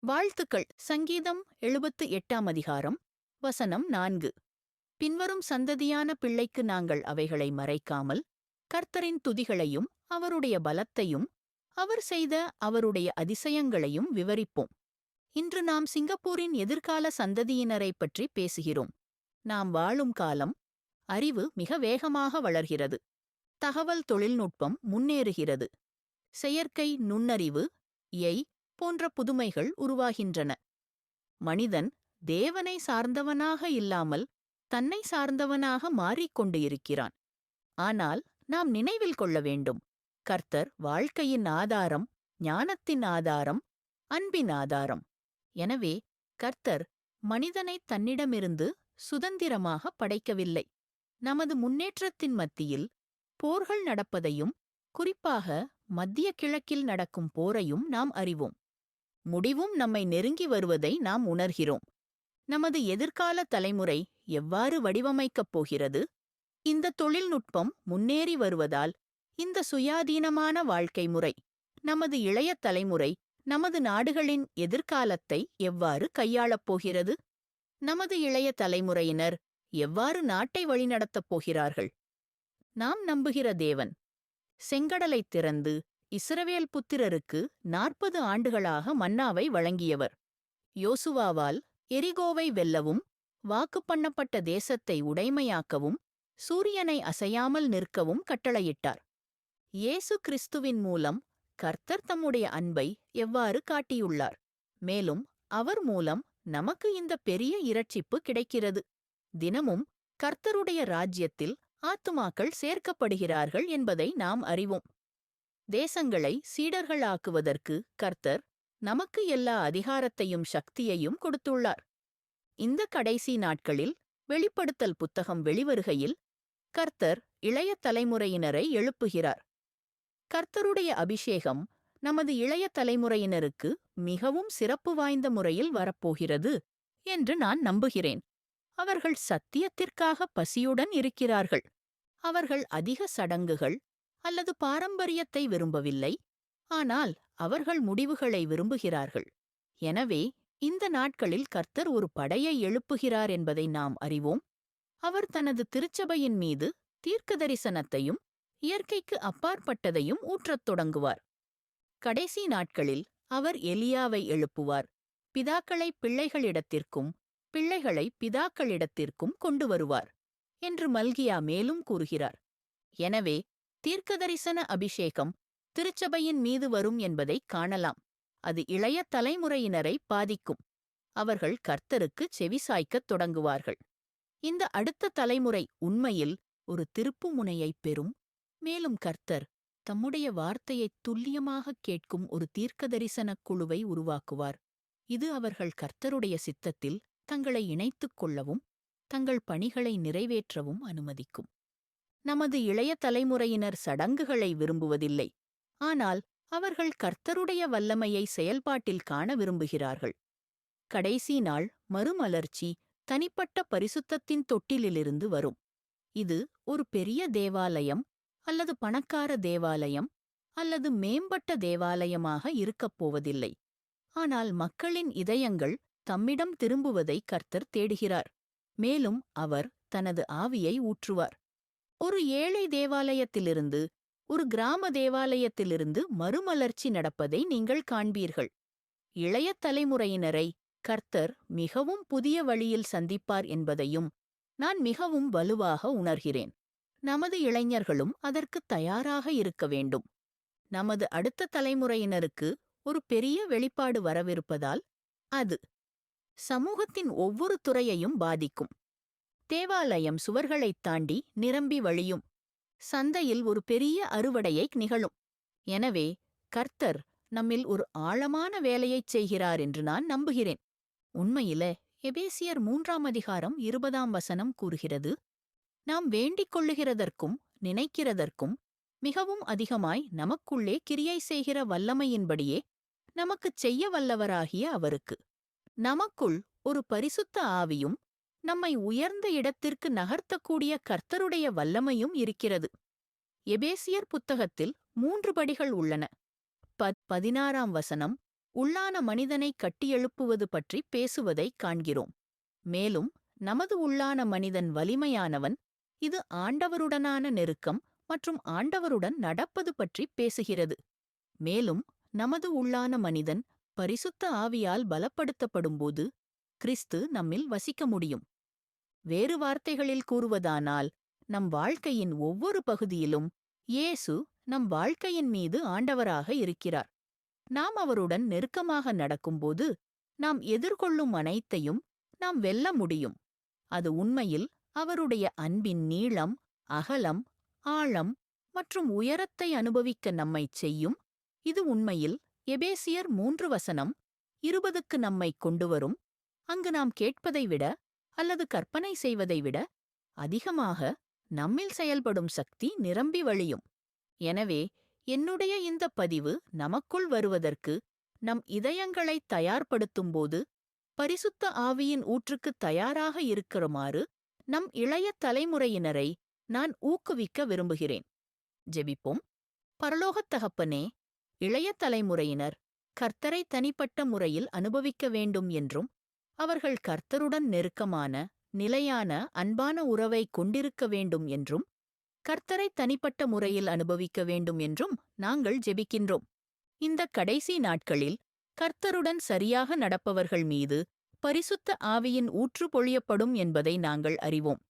வாழ்த்துக்கள். சங்கீதம் எழுபத்து எட்டாம் அதிகாரம் வசனம் நான்கு. பின்வரும் சந்ததியான பிள்ளைக்கு நாங்கள் அவைகளை மறைக்காமல் கர்த்தரின் துதிகளையும் அவருடைய பலத்தையும் அவர் செய்த அவருடைய அதிசயங்களையும் விவரிப்போம். இன்று நாம் சிங்கப்பூரின் எதிர்கால சந்ததியினரைப் பற்றி பேசுகிறோம். நாம் வாழும் காலம் அறிவு மிக வேகமாக வளர்கிறது. தகவல் தொழில்நுட்பம் முன்னேறுகிறது. செயற்கை நுண்ணறிவு எய் போன்ற புதுமைகள் உருவாகின்றன. மனிதன் தேவனை சார்ந்தவனாக இல்லாமல் தன்னை சார்ந்தவனாக மாறிக்கொண்டு இருக்கிறான். ஆனால் நாம் நினைவில் கொள்ள வேண்டும். கர்த்தர் வாழ்க்கையின் ஆதாரம் ஞானத்தின் ஆதாரம் அன்பின் ஆதாரம். எனவே கர்த்தர் மனிதனை தன்னிடமிருந்து சுதந்திரமாக படைக்கவில்லை. நமது முன்னேற்றத்தின் மத்தியில் போர்கள் நடப்பதையும் குறிப்பாக மத்திய கிழக்கில் நடக்கும் போரையும் நாம் அறிவோம். முடிவும் நம்மை நெருங்கி வருவதை நாம் உணர்கிறோம். நமது எதிர்கால தலைமுறை எவ்வாறு வடிவமைக்கப் போகிறது? இந்த தொழில்நுட்பம் முன்னேறி வருவதால் இந்த சுயாதீனமான வாழ்க்கை முறை நமது இளைய தலைமுறை நமது நாடுகளின் எதிர்காலத்தை எவ்வாறு கையாளப் போகிறது? நமது இளைய தலைமுறையினர் எவ்வாறு நாட்டை வழிநடத்தப் போகிறார்கள்? நாம் நம்புகிற தேவன் செங்கடலைத் திறந்து இஸ்ரவேல் புத்திரருக்கு நாற்பது ஆண்டுகளாக மன்னாவை வழங்கியவர். யோசுவாவால் எரிகோவை வெல்லவும் வாக்கு பண்ணப்பட்ட தேசத்தை உடைமையாக்கவும் சூரியனை அசையாமல் நிற்கவும் கட்டளையிட்டார். இயேசு கிறிஸ்துவின் மூலம் கர்த்தர் தம்முடைய அன்பை எவ்வாறு காட்டியுள்ளார்? மேலும் அவர் மூலம் நமக்கு இந்த பெரிய இரட்சிப்பு கிடைக்கிறது. தினமும் கர்த்தருடைய ராஜ்யத்தில் ஆத்துமாக்கள் சேர்க்கப்படுகிறார்கள் என்பதை நாம் அறிவோம். தேசங்களை சீடர்களாக்குவதற்கு கர்த்தர் நமக்கு எல்லா அதிகாரத்தையும் சக்தியையும் கொடுத்துள்ளார். இந்த கடைசி நாட்களில் வெளிப்படுத்தல் புத்தகம் வெளிவருகையில் கர்த்தர் இளைய தலைமுறையினரை எழுப்புகிறார். கர்த்தருடைய அபிஷேகம் நமது இளைய தலைமுறையினருக்கு மிகவும் சிறப்பு வாய்ந்த முறையில் வரப்போகிறது என்று நான் நம்புகிறேன். அவர்கள் சத்தியத்திற்காக பசியுடன் இருக்கிறார்கள். அவர்கள் அதிக சடங்குகள் அல்லது பாரம்பரியத்தை விரும்பவில்லை. ஆனால் அவர்கள் முடிவுகளை விரும்புகிறார்கள். எனவே இந்த நாட்களில் கர்த்தர் ஒரு படையை எழுப்புகிறார் என்பதை நாம் அறிவோம். அவர் தனது திருச்சபையின் மீது தீர்க்க தரிசனத்தையும் இயற்கைக்கு அப்பாற்பட்டதையும் ஊற்றத் தொடங்குவார். கடைசி நாட்களில் அவர் எலியாவை எழுப்புவார். பிதாக்களை பிள்ளைகளிடத்திற்கும் பிள்ளைகளை பிதாக்களிடத்திற்கும் கொண்டு வருவார் என்று மல்கியா மேலும் கூறுகிறார். எனவே தீர்க்கதரிசன அபிஷேகம் திருச்சபையின் மீது வரும் என்பதைக் காணலாம். அது இளைய தலைமுறையினரை பாதிக்கும். அவர்கள் கர்த்தருக்கு செவிசாய்க்கத் தொடங்குவார்கள். இந்த அடுத்த தலைமுறை உண்மையில் ஒரு திருப்புமுனையைப் பெறும். மேலும் கர்த்தர் தம்முடைய வார்த்தையைத் துல்லியமாகக் கேட்கும் ஒரு தீர்க்கதரிசனக் குழுவை உருவாக்குவார். இது அவர்கள் கர்த்தருடைய சித்தத்தில் தங்களை இணைத்துக் கொள்ளவும் தங்கள் பணிகளை நிறைவேற்றவும் அனுமதிக்கும். நமது இளைய தலைமுறையினர் சடங்குகளை விரும்புவதில்லை. ஆனால் அவர்கள் கர்த்தருடைய வல்லமையை செயல்பாட்டில் காண விரும்புகிறார்கள். கடைசி நாள் மறுமலர்ச்சி தனிப்பட்ட பரிசுத்தத்தின் தொட்டிலிலிருந்து வரும். இது ஒரு பெரிய தேவாலயம் அல்லது பணக்கார தேவாலயம் அல்லது மேம்பட்ட தேவாலயமாக இருக்கப் போவதில்லை. ஆனால் மக்களின் இதயங்கள் தம்மிடம் திரும்புவதை கர்த்தர் தேடுகிறார். மேலும் அவர் தனது ஆவியை ஊற்றுவார். ஒரு ஏழை தேவாலயத்திலிருந்து ஒரு கிராம தேவாலயத்திலிருந்து மறுமலர்ச்சி நடப்பதை நீங்கள் காண்பீர்கள். இளைய தலைமுறையினரை கர்த்தர் மிகவும் புதிய வழியில் சந்திப்பார் என்பதையும் நான் மிகவும் வலுவாக உணர்கிறேன். நமது இளைஞர்களும் அதற்கு தயாராக இருக்க வேண்டும். நமது அடுத்த தலைமுறையினருக்கு ஒரு பெரிய வெளிப்பாடு வரவிருப்பதால் அது சமூகத்தின் ஒவ்வொரு துறையையும் பாதிக்கும். தேவாலயம் சுவர்களைத் தாண்டி நிரம்பி வழியும். சந்தையில் ஒரு பெரிய அறுவடையை நிகழும். எனவே கர்த்தர் நம்மில் ஒரு ஆழமான வேலையைச் செய்கிறார் என்று நான் நம்புகிறேன். உண்மையில எபேசியர் மூன்றாம் அதிகாரம் இருபதாம் வசனம் கூறுகிறது நாம் வேண்டிக் கொள்ளுகிறதற்கும் நினைக்கிறதற்கும் மிகவும் அதிகமாய் நமக்குள்ளே கிரியை செய்கிற வல்லமையின்படியே நமக்குச் செய்ய வல்லவராகிய அவருக்கு. நமக்குள் ஒரு பரிசுத்த ஆவியும் நம்மை உயர்ந்த இடத்திற்கு நகர்த்தக்கூடிய கர்த்தருடைய வல்லமையும் இருக்கிறது. எபேசியர் புத்தகத்தில் மூன்று படிகள் உள்ளன. பத் பதினாறாம் வசனம் உள்ளான மனிதனை கட்டியெழுப்புவது பற்றி பேசுவதைக் காண்கிறோம். மேலும் நமது உள்ளான மனிதன் வலிமையானவன் இது ஆண்டவருடனான நெருக்கம் மற்றும் ஆண்டவருடன் நடப்பது பற்றி பேசுகிறது. மேலும் நமது உள்ளான மனிதன் பரிசுத்த ஆவியால் பலப்படுத்தப்படும்போது கிறிஸ்து நம்மில் வசிக்க முடியும். வேறு வார்த்தைகளில் கூறுவதானால் நம் வாழ்க்கையின் ஒவ்வொரு பகுதியிலும் இயேசு நம் வாழ்க்கையின் மீது ஆண்டவராக இருக்கிறார். நாம் அவருடன் நெருக்கமாக நடக்கும்போது நாம் எதிர்கொள்ளும் அனைத்தையும் நாம் வெல்ல முடியும். அது உண்மையில் அவருடைய அன்பின் நீளம் அகலம் ஆழம் மற்றும் உயரத்தை அனுபவிக்க நம்மைச் செய்யும். இது உண்மையில் எபேசியர் மூன்று வசனம் இருபதுக்கு நம்மை கொண்டுவரும் அங்கு நாம் கேட்பதை விட அல்லது கற்பனை செய்வதை விட அதிகமாக நம்மில் செயல்படும் சக்தி நிரம்பி வழியும். எனவே என்னுடைய இந்த பதிவு நமக்குள் வருவதற்கு நம் இதயங்களை தயார்படுத்தும்போது பரிசுத்த ஆவியின் ஊற்றுக்கு தயாராக இருக்கிறுமாறு நம் இளைய தலைமுறையினரை நான் ஊக்குவிக்க விரும்புகிறேன். ஜெபிப்போம். பரலோகத் தகப்பனே இளைய தலைமுறையினர் கர்த்தரை தனிப்பட்ட முறையில் அனுபவிக்க வேண்டும் என்றும் அவர்கள் கர்த்தருடன் நெருக்கமான நிலையான அன்பான உறவை கொண்டிருக்க வேண்டும் என்றும் கர்த்தரை தனிப்பட்ட முறையில் அனுபவிக்க வேண்டும் என்றும் நாங்கள் ஜெபிக்கின்றோம். இந்த கடைசி நாட்களில் கர்த்தருடன் சரியாக நடப்பவர்கள் மீது பரிசுத்த ஆவியின் ஊற்று பொழியப்படும் என்பதை நாங்கள் அறிவோம்.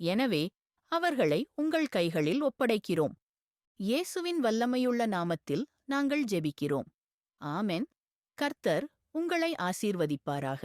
எனவே அவர்களை உங்கள் கைகளில் ஒப்படைக்கிறோம். இயேசுவின் வல்லமையுள்ள நாமத்தில் நாங்கள் ஜெபிக்கிறோம். ஆமென். கர்த்தர் உங்களை ஆசீர்வதிப்பாராக.